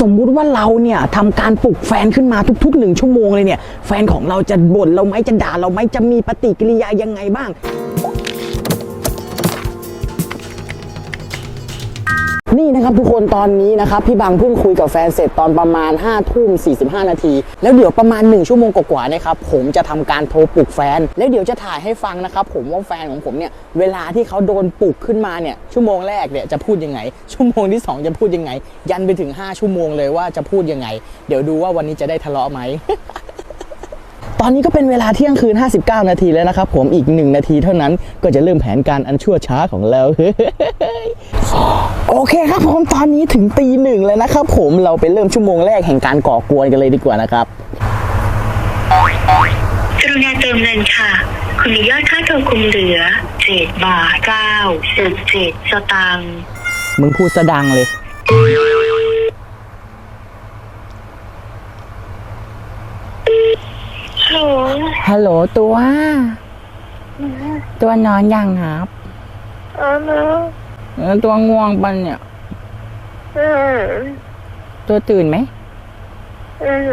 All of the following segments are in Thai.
สมมุติว่าเราเนี่ยทำการปลุกแฟนขึ้นมาทุกๆหนึ่งชั่วโมงเลยเนี่ย แฟนของเราจะบ่นเราไหมจะด่าเราไหมจะมีปฏิกิริยายังไงบ้าง นี่นะครับทุกคนตอนนี้นะครับพี่บังเพิ่งคุยกับแฟนเสร็จตอนประมาณ5้าทุ่มสีนาที แล้วเดี๋ยวประมาณ 1 ชั่วโมงกว่าๆนะครับผมจะทำการโทรปลุกแฟน แล้วเดี๋ยวจะถ่ายให้ฟังนะครับผมว่าแฟนของผมเนี่ยเวลาที่เขาโดนปลุกขึ้นมาเนี่ยชั่วโมงแรกเนี่ยจะพูดยังไง ชั่วโมงที่ 2 จะพูดยังไง ยันไปถึง 5 ชั่วโมงเลยว่าจะพูดยังไง เดี๋ยวดูว่าวันนี้จะได้ทะเลาะไหมตอนนี้ก็เป็นเวลาเที่ยงคืน 59 นาทีแล้วนะครับผมอีก 1 นาทีเท่านั้นก็จะเริ่มแผนการอันชั่วช้าของเรา โอเคครับผมตอนนี้ถึงตีหนึ่งแล้วนะครับผมเราไปเริ่มชั่วโมงแรกแห่งการก่อกวนกันเลยดีกว่านะครับกรุณาเติมเงินค่ะ คุณมียอดค่าโทรคงเหลือ7บาท9สิบเจ็ดสตางค์มึงพูดสะดังเลย ฮัลโหลฮัลโหลตัว ตัวนอนยังครับ อ๋อนะ เออตัวง่วงปันเนี่ย อืมตัวตื่นไหม อืม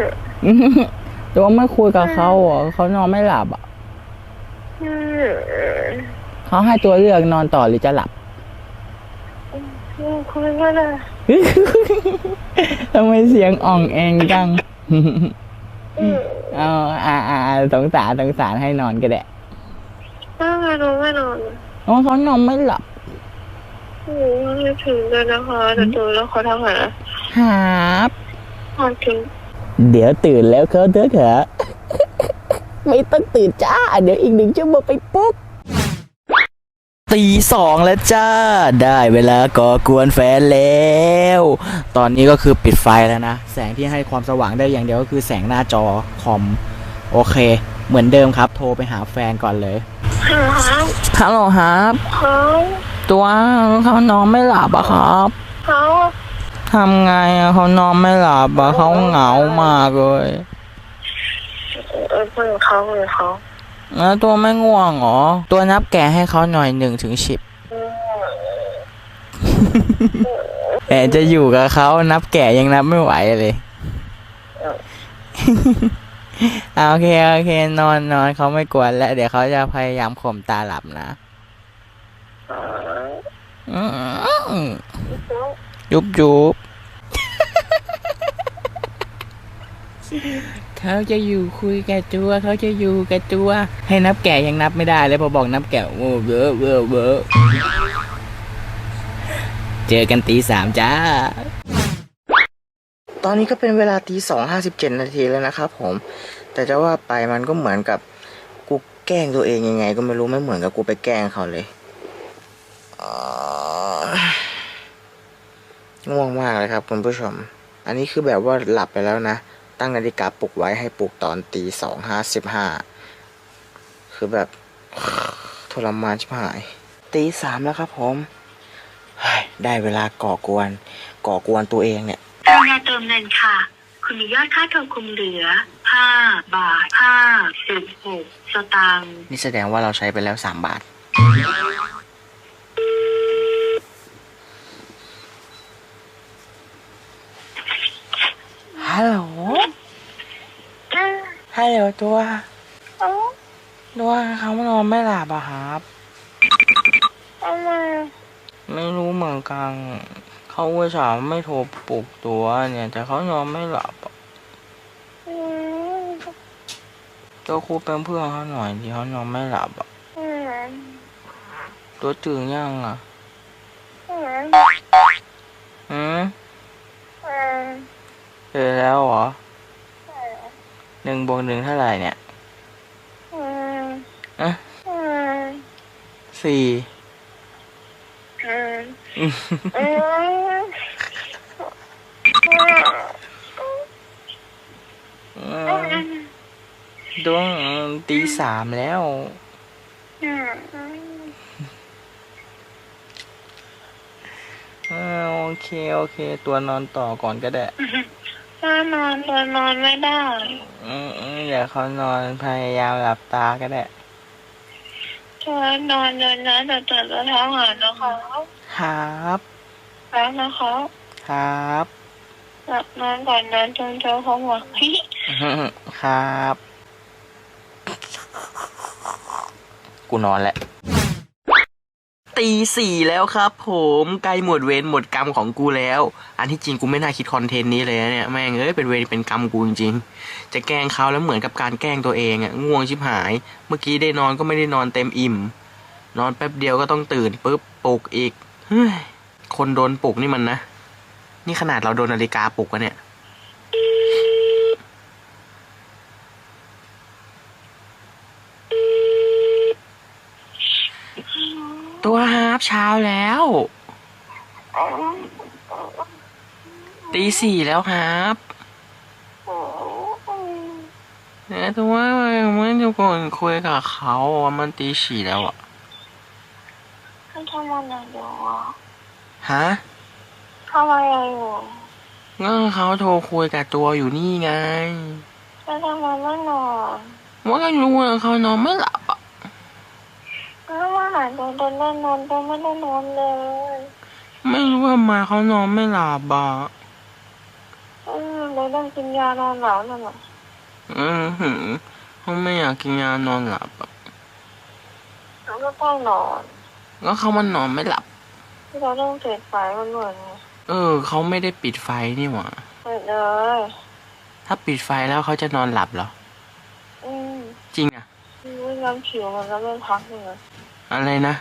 ตัวไม่คุยกับเขาเหรอเขานอนไม่หลับอะอืมเขาให้ตัวเลือกนอนต่อหรือจะหลับคุยกันเลยทำไมเสียงอ่องเองจังอืมเอาอ่าอ่าสงสารสงสารให้นอนก็ได้ไม่นอนไม่นอนเพราะเขานอนไม่หลับ โอ้ยถึงเลยนะคะแต่ตัวแล้วเขาทำอะไรหาบพอถึงเดี๋ยวตื่นแล้วเขาเถอะเถอะไม่ต้องตื่นจ้า เดี๋ยวอีกหนึ่งชั่วโมงไปปุ๊บตีสองแล้วจ้า ได้เวลาก่อกวนแฟนแล้ว ตอนนี้ก็คือปิดไฟแล้วนะ แสงที่ให้ความสว่างได้อย่างเดียวก็คือแสงหน้าจอคอม โอเค เหมือนเดิมครับ โทรไปหาแฟนก่อนเลยฮัลโหลครับฮัลโหลครับเขา ตัวเขานอนไม่หลับอะครับเขาทำไงอะเขานอนไม่หลับอะเขาเหงามากเลยเออเพื่อนเขาเพื่อนเขาแล้วตัวไม่ง่วงเหรอ ตัวนับแกะให้เขาหน่อยหนึ่งถึงสิบอืมแต่จะอยู่กับเขานับแกะยังนับไม่ไหวเลยเอาโอเคโอเคนอนนอนเขาไม่กวนแล้ว เดี๋ยวเขาจะพยายามข่มตาหลับนะ อ๋ออืมยุบยุบเขาจะอยู่คุยกับตัว เขาจะอยู่กับตัว ให้นับแกะยังนับไม่ได้เลยพอบอกนับแกะโอ้เบอเบอเบอเจอกันตีสามจ้า ตอนนี้ก็เป็นเวลาตีสองห้าสิบเจ็ดนาทีแล้วนะครับผม แต่จะว่าไปมันก็เหมือนกับกูแกล้งตัวเองยังไง ก็ไม่รู้ไม่เหมือนกับกูไปแกล้งเขาเลยอ่า ง่วงมากเลยครับคุณผู้ชม อันนี้คือแบบว่าหลับไปแล้วนะ ตั้งนาฬิกาปลุกไว้ให้ปลุกตอนตีสองห้าสิบห้าคือแบบทรมานชิบหายตีสามแล้วครับผมเฮ้ยได้เวลาก่อกวน ก่อกวนตัวเองเนี่ยกรุณาเติมเงินค่ะ คุณมียอดค่าโทรคงเหลือ5บาท5สิบหกสตางค์นี่แสดงว่าเราใช้ไปแล้วสามบาท ฮัลโหล ฮัลโหลตัว ตัวเขานอนไม่หลับอะครับทำไมไม่รู้เหมือนกัน เขาอุตส่าห์ไม่โทรปลุกตัวเนี่ย แต่เขานอนไม่หลับอะตัวครูเป็นเพื่อนเขาหน่อยที่เขานอนไม่หลับอะตัวตื่นยังอะ อแล้วเหรอหนึ่งบวกหนึ่งเท่าไหร่เนี่ยอะสี่อืมดวงตีสามแล้วอ่าโอเค โอเค ตัวนอนต่อก่อนก็ได้ ถ้านอนตัวนอนไม่ได้ อืมอืมเดี๋ยวเขานอนพยายามหลับตาก็ได้ตัวนอนเดินนะแต่ตื่นแล้วท้องหานะคะครับแล้วนะคะครับหลับนอนก่อนนะจนเจอเขาหัวเฮ้ยครับ กูนอนแล้ว ตีสี่แล้วครับผมใกล้หมดเวรหมดกรรมของกูแล้ว อันที่จริงกูไม่น่าคิดคอนเทนต์นี้เลยนะเนี่ยแม่งเอ้ยเป็นเวรเป็นกรรมกูจริงๆจะแกล้งเขาแล้วเหมือนกับการแกล้งตัวเองอะง่วงชิบหาย เมื่อกี้ได้นอนก็ไม่ได้นอนเต็มอิ่ม นอนแป๊บเดียวก็ต้องตื่นปุ๊บปลุกอีกเฮ้ยคนโดนปลุกนี่มันนะ นี่ขนาดเราโดนนาฬิกาปลุกอะเนี่ย ตัวฮาร์ปเช้าแล้ว ตีสี่แล้วครับเนี่ยแต่ว่าเมื่อทุกคนคุยกับเขาว่ามันตีสี่แล้วอะเขาทำอะไรอยู่อะฮะทำอะไรอยู่ก็เขาโทรคุยกับตัวอยู่นี่ไงแล้วทำไมไม่นอนว่าก็รู้ว่าเขานอนไม่หลับอะ แล้วว่าหาตัวตนได้นอนตัวไม่ได้นอนเลยไม่รู้ว่ามาเขานอนไม่หลับอะอืมเลยต้องกินยานอนหลับนั่นแหละอือหือเขาไม่อยากกินยานอนหลับอะแล้วก็ต้องนอนก็เขามันนอนไม่หลับที่เราต้องเปิดไฟมันเหมือนไงเออเขาไม่ได้ปิดไฟนี่หว่าเปิดเลยถ้าปิดไฟแล้วเขาจะนอนหลับเหรอ อืมจริงอะ ไม่งั้นผิวมันจะไม่พักเลยอะไรนะ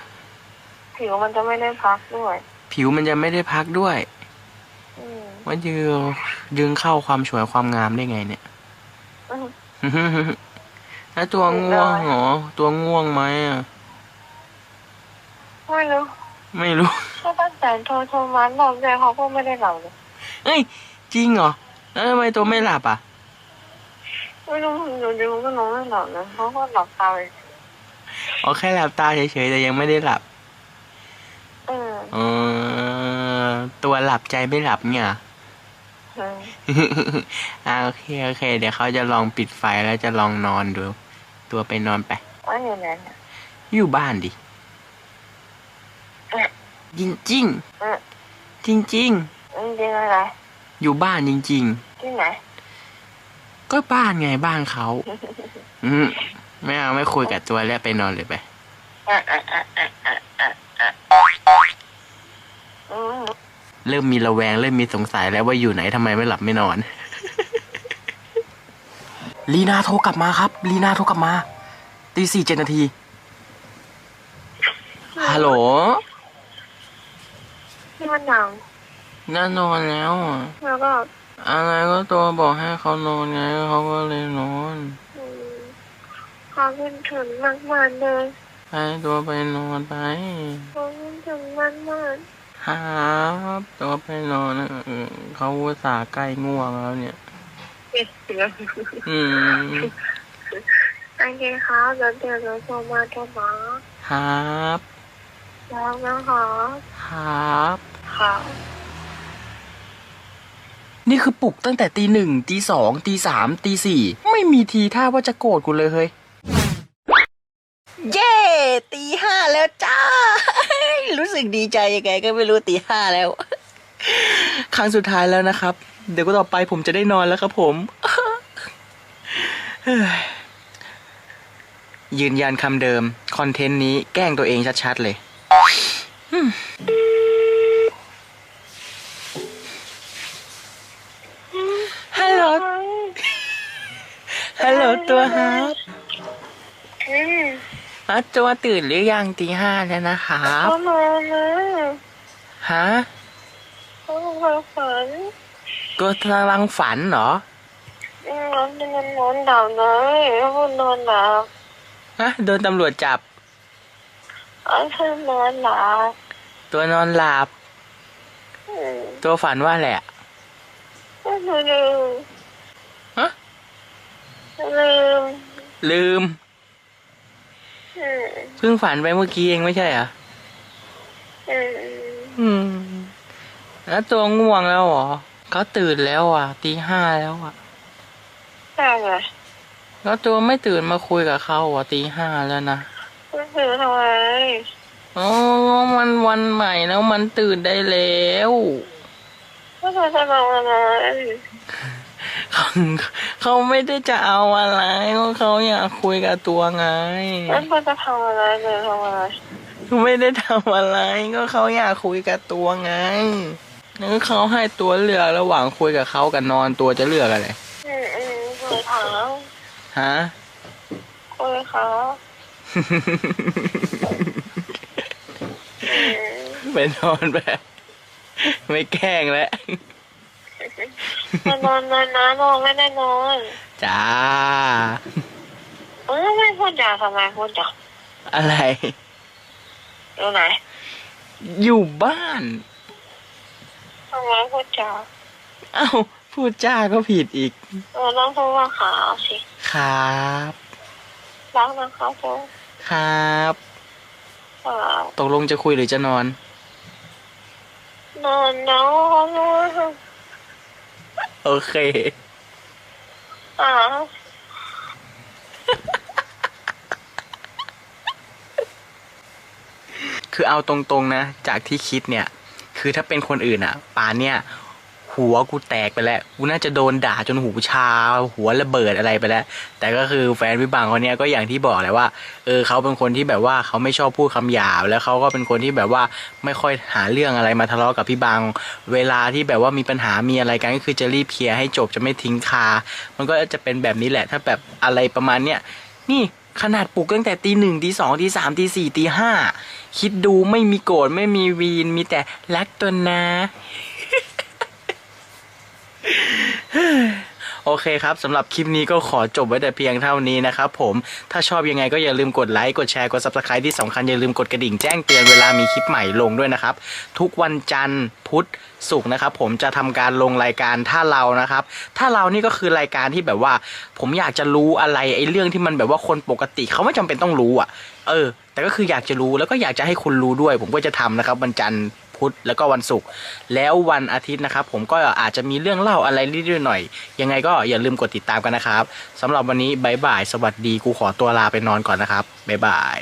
ผิวมันจะไม่ได้พักด้วย ผิวมันจะไม่ได้พักด้วยอืมว่ายืงดึงเข้าความสวยความงามได้ไงเนี่ยอืมแล้วตัวง่วงเหรอ ตัวง่วงไหมอะไม่รู้ ไม่รู้ก็ตั้งแต่โทรโทรมันหลับใจเขาก็ไม่ได้หลับเลยเอ้ย จริงเหรอ แล้วทำไมตัวไม่หลับอะ ไม่รู้อยู่ดีมันก็นอนไม่หลับนะเขาก็หลับตาไปอ๋อแค่หลับตาเฉยๆแต่ยังไม่ได้หลับเออเออตัวหลับใจไม่หลับเนี่ยเอออ่าโอเคโอเค เดี๋ยวเขาจะลองปิดไฟแล้วจะลองนอนดู ตัวไปนอนไปว่าอยู่ไหนเนี่ยอยู่บ้านดิเอ๊ะจริงจริงเออจริงจริงจริงๆอะไรๆอยู่บ้านจริงที่ไหนๆ ก็บ้านไงบ้านเขาอืมไม่เอาไม่คุยกับตัวแล้วไปนอนเลยไปอะอะอะอะอะอะอะอืมเริ่มมีระแวงเริ่มมีสงสัยแล้วว่าอยู่ไหนทำไมไม่หลับไม่นอน ลีนาโทรกลับมาครับ ลีนาโทรกลับมาตีสี่เจ็ดนาทีฮัลโหลที่มันหนังน่านอนแล้วอะแล้วก็ อะไรก็ตัวบอกให้เขานอนไงเขาก็เลยนอนอืมขอบคุณถึงมากมากๆเลยไปตัวไปนอนไปขอบคุณถึงมากมากครับตัวไปนอนนะเออเขาอุตส่าห์ใกล้ง่วงแล้วเนี่ยๆเสียงอืมโอเคครับแล้วเดี๋ยวเราโทรมาโทรมาครับแล้วนะคะครับค่ะ นี่คือปลุกตั้งแต่ตีหนึ่งตีสองตีสามตีสี่ไม่มีทีท่าว่าจะโกรธกูเลยเฮ้ย เย้ตีห้าแล้วจ้า รู้สึกดีใจยังไงก็ไม่รู้ตีห้าแล้ว ครั้งสุดท้ายแล้วนะครับ เดี๋ยวก็ต่อไปผมจะได้นอนแล้วครับผมยืนยันคำเดิม คอนเทนต์นี้แกล้งตัวเองชัดๆเลย ฮัลโหล ฮัลโหลตั วครับอืมอะตัวตื่นหรือยังตีห้าแล้วนะครับเขานอนนะฮะเขานอนฝันตัวกำลังฝันเหรออืมนอนนอนนอนหลับเลยเขานอนหลับฮะโดนตำรวจจับเขาคือนอนหลับตัวนอนหลับอืมตัวฝันว่าแหละก็ลืมฮะ ลืมลืมอืมเพิ่งฝันไปเมื่อกี้เองไม่ใช่เหรออืมอืม แล้วตัวง่วงแล้วเหรอเขาตื่นแล้วอะตีห้าแล้วอะ ใช่ไงแล้วตัวไม่ตื่นมาคุยกับเขาอะตีห้าแล้วนะก็คือทำไมอ๋อมันวันใหม่แล้วมันตื่นได้แล้วก็ก็จะทำอะไรเขา เขาไม่ได้จะเอาอะไรก็เขาอยากคุยกับตัวไงแล้วก็จะทำอะไรเลยทำอะไรไม่ได้ทำอะไรก็เขาอยากคุยกับตัวไงแล้วเขาให้ตัวเลือกระหว่างคุยกับเขากับนอนตัวจะเลือกอะไรอืมอืมคุยเขาฮะคุยเขาอืมไปนอนแบบไม่แกล้งแล้วมา นอนนอนนะนอนไม่ได้นอนจ้าเออไม่พูดจาทำไมพูดจาอะไรอยู่ไหน อยู่บ้านทำไมพูดจาเอ้าพูดจ้าก็ผิดอีกเออต้องพูดว่าขาวสิครับรักนะครับผมครับขาวตกลงจะคุยหรือจะนอน นอนน้อง โอเคอ่าคือเอาตรงๆนะ จากที่คิดเนี่ย คือถ้าเป็นคนอื่นอะป่านเนี่ย หัวกูแตกไปแล้ว กูน่าจะโดนด่าจนหูชา หัวระเบิดอะไรไปแล้ว แต่ก็คือแฟนพี่บางคนเนี้ยก็อย่างที่บอกแหละว่า เออเขาเป็นคนที่แบบว่าเขาไม่ชอบพูดคำหยาบ แล้วเขาก็เป็นคนที่แบบว่าไม่ค่อยหาเรื่องอะไรมาทะเลาะกับพี่บางเวลาที่แบบว่ามีปัญหา มีอะไรกันก็คือจะรีบเคลียร์ให้จบจะไม่ทิ้งคา มันก็จะเป็นแบบนี้แหละ ถ้าแบบอะไรประมาณเนี้ย นี่ขนาดปลุกตั้งแต่ตีหนึ่งตีสองตีสามตีสี่ตีห้าคิดดูไม่มีโกรธไม่มีวีนมีแต่รักตัวนะ โอเคครับสำหรับคลิปนี้ก็ขอจบไว้แต่เพียงเท่านี้นะครับผมถ้าชอบยังไงก็อย่าลืมกดไลค์กดแชร์กด subscribe ที่สำคัญอย่าลืมกดกระดิ่งแจ้งเตือนเวลามีคลิปใหม่ลงด้วยนะครับ ทุกวันจันทร์พุธศุกร์นะครับผมจะทำการลงรายการถ้าเรานะครับ ถ้าเรานี่ก็คือรายการที่แบบว่า ผมอยากจะรู้อะไรไอ้เรื่องที่มันแบบว่าคนปกติเขาไม่จำเป็นต้องรู้อะ เออ แต่ก็คืออยากจะรู้แล้วก็อยากจะให้คุณรู้ด้วย ผมก็จะทำนะครับวันจันทร์ พุธแล้วก็วันศุกร์แล้ววันอาทิตย์นะครับ ผมก็อาจจะมีเรื่องเล่าอะไรนิดหน่อย ยังไงก็อย่าลืมกดติดตามกันนะครับสำหรับวันนี้บายบาย สวัสดีกูขอตัวลาไปนอนก่อนนะครับบายบาย